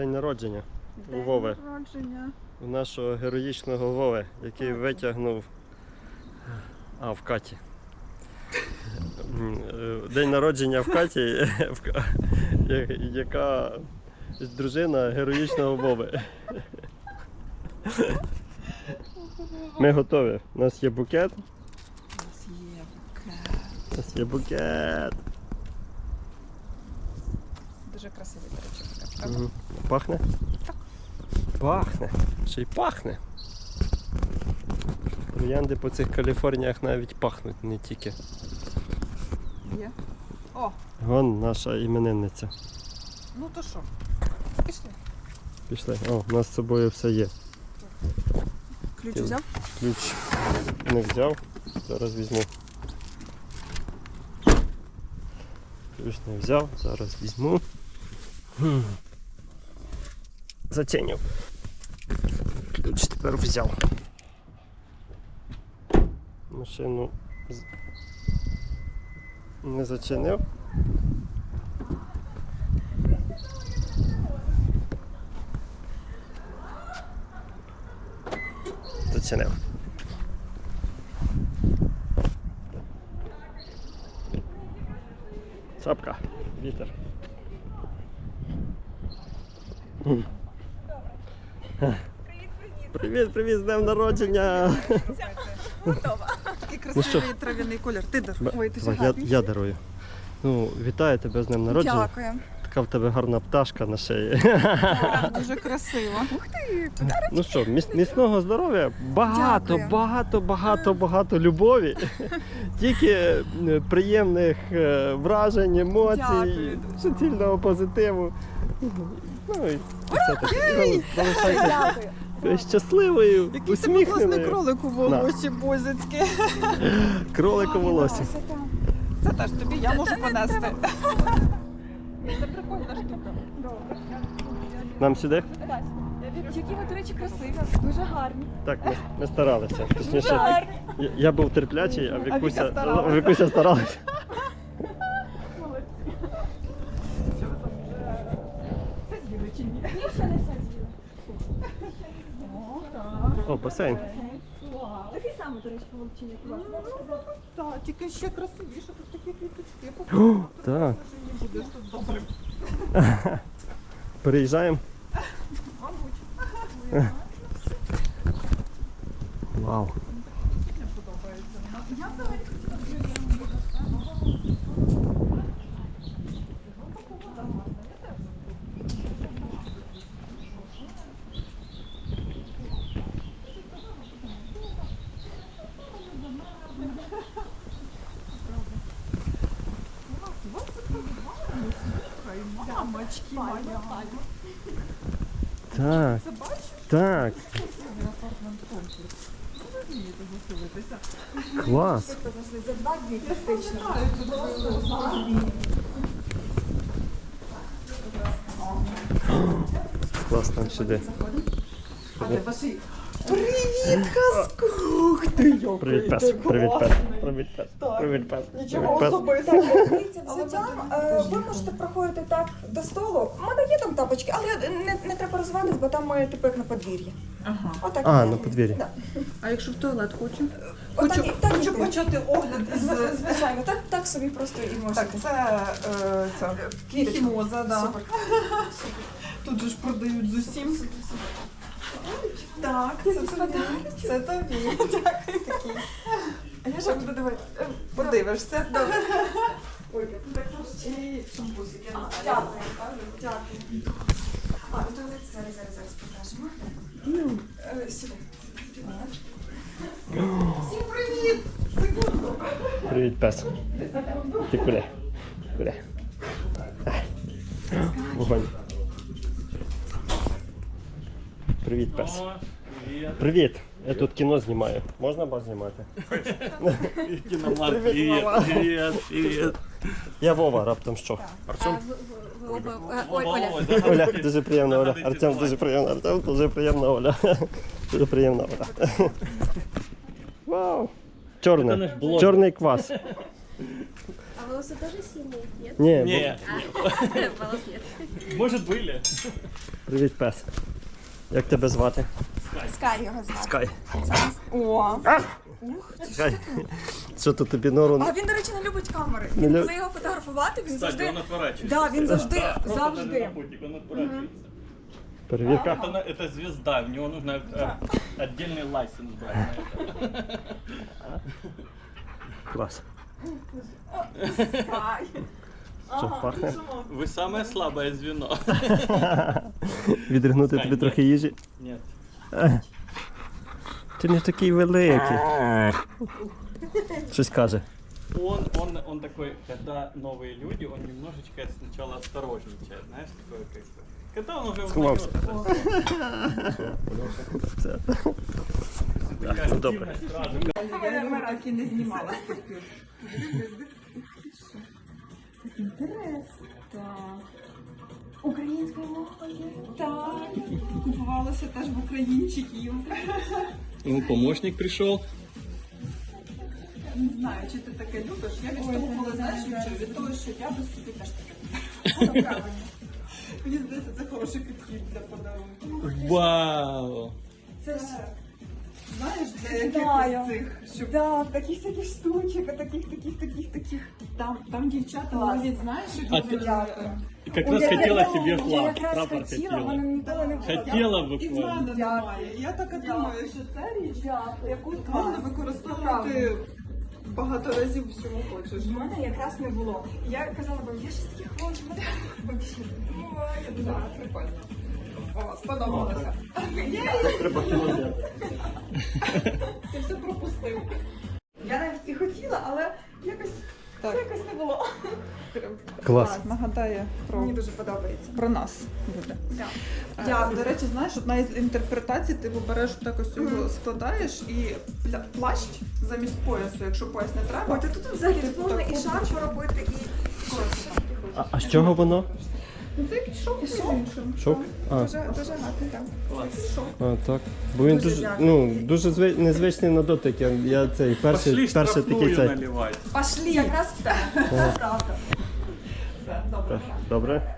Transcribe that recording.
День народження у День Вови. народження. У нашого героїчного Вови, який витягнув. А, в Каті. День народження в Каті, яка дружина героїчного Вови. Ми готові. У нас є букет. У нас є букет. У нас є букет. Дуже красивий, до речі, букет. правда? Мгм. Пахне? Пахне. Ще й пахне. Троянди по цих Каліфорніях навіть пахнуть не тільки. Є. О, Вон наша іменинниця. ну то що? Пішли. Пішли. О, у нас з собою все є. Ключ взяв? Ключ не взяв. Зараз візьму. Ключ не взяв, зараз візьму. Хм. Зачинив. Ключ тепер взяв. Машину не зачинив. Зачинив. Шапка. Вітер. Привіт, привіт, з днем народження! Такий Ну красивий трав'яний колір. Ти дар. Ой, ти я, я дарую. Ну, вітаю тебе з днем народження. Дякую. Така в тебе гарна пташка на шиї. Дуже красиво. Ух ти, Ну що, міцного здоров'я, багато, Дякую. багато, багато, багато любові. Тільки е, приємних е, вражень, емоцій, суцільного позитиву. Ну і все таке. Дякую. щасливою, Який тебе класний усміхненою. кролик у волосі, бозицьке. Кролик у волосі. Це теж тобі я можу понести. Це прикольна штука. Нам сюди? Які ви, до речі, красиві, дуже гарні. Так, ми, ми старалися. Точніше, Гарні. я, я був терплячий, а Віка Вікуся, старалася. Вікуся старалася. О, басейн. Такий самий, до речі, по величині, як у вас. Так, тільки ще красивіше, тут такі квіточки. О, так. Не будеш тут добре. Переїжджаємо. Вау. Мені подобається. Мамочки мої. Так, Це бачиш? так, Апартмент комплекс. Ну, ви вмієте заселитися. клас. За два дні практично. Клас там сюди. А де ваші? Привіт, казку! Ух ти, Привіт, пес. Привіт, пес. Привіт, пес. Привіт, пес. Нічого Привіт, пес. особистого. Дивіться, взуттям е, ви можете проходити так до столу. У мене є там тапочки, але не, не треба розвиватись, бо там має типу як на подвір'ї. Ага. Отак. А, на подвір'ї. Да. А якщо в туалет хочу? Отак Хочу, і- так хочу почати огляд із... Звичайно, так, так собі просто і можете. Так, це, е, це Квіточка. хімоза, да. Супер. Тут же ж продають з усім. Так, це тобі. Це тобі. Дякую. А я ще буду. Е, Подивишся. Добре. Ой, так і шампусики. Дякую. Дякую. А, ну то зараз, зараз, зараз покажемо. Е, Сюди. Всім привіт! Секунду. Привіт, пес. Ти куди? Куди? Вогонь. Привіт, пес. Привіт. Я тут кіно знімаю. Можна вас знімати? Привет, привет, мама. привет, привет. Я Вова, раптом що. Артем? Ой, Оля. Оля, дуже приємна Оля. Артем, дуже приємно. Артем, дуже приємна Оля. Дуже приємна Оля. Вау. Чорний. Чорний квас. волосы тоже синие? Нет? Ні, Не, Волос нет. может были. привіт, пес. Як тебе звати? Скай його звати. Скай. О. Скай. Що то тобі нору? А він, до речі, не любить камери. Не Він, лю- коли його фотографувати, він Кстати, завжди. он отворачивается. Да, він завжди, Просто даже завжди. на путик, он отворачивается. Перевірка. Это, на- это звезда, в него нужно э, отдельный лайсенс брать на это. Клас. Скай. Що пахне? Вы самое слабое звено. Відригнути Скай, тобі ні. трохи їжі. Нет. Ти не такий великий. Щось каже. Он, он, он такой, когда новые люди, он немножечко сначала осторожничает, знаешь, такое как бы. Когда он уже Сховався. узнает, Все. такая ну, добре. активность сразу. Я так і не знімала. Українською мовою. Так, купувалося теж в українчиків. Ну, помощник пришел. Не знаю, чи ти таке любиш. Я від того, коли знаєш, що від того, що я без собі теж таке. Мені здається, це хороший підхід для подарунку. Вау! Це ж Знаєш, для Знаю. якихось цих, щоб да, таких всяких штучок, таких, таких, таких, таких. там, там дівчата навіть знаєш, як А ти- Дякую. Как раз я- тебе флаг, якраз прапор хотіла, вона не була. Хотела і в немає. Я так думаю, що це річ, яку можна використовувати багато разів всього хочеш. У мене якраз не було. Я казала вам, я щось таке хочу. Прикольно. О, сподобалося. Ти все пропустив. Я навіть і хотіла, але якось Так. це якось не було. Клас. Нагадає про, Мені дуже подобається. про нас буде. Да. А, Дякую. До речі, знаєш, одна із інтерпретацій, ти береш так ось його складаєш і пля- плащ замість поясу, якщо пояс не треба. Ой, та тут взагалі Типу можна і таку шар поробити, і коротше. А, а з чого воно? Ну це шок. іншим. А, Дуже, дуже гарний там. а, так. Бо він Дуже дуже, ну, дуже зви... незвичний на дотик. Я, я цей перший, Пошли перший такий штрафную цей. наливать. Пошли. Якраз так. Правда. Все, добре. Добре?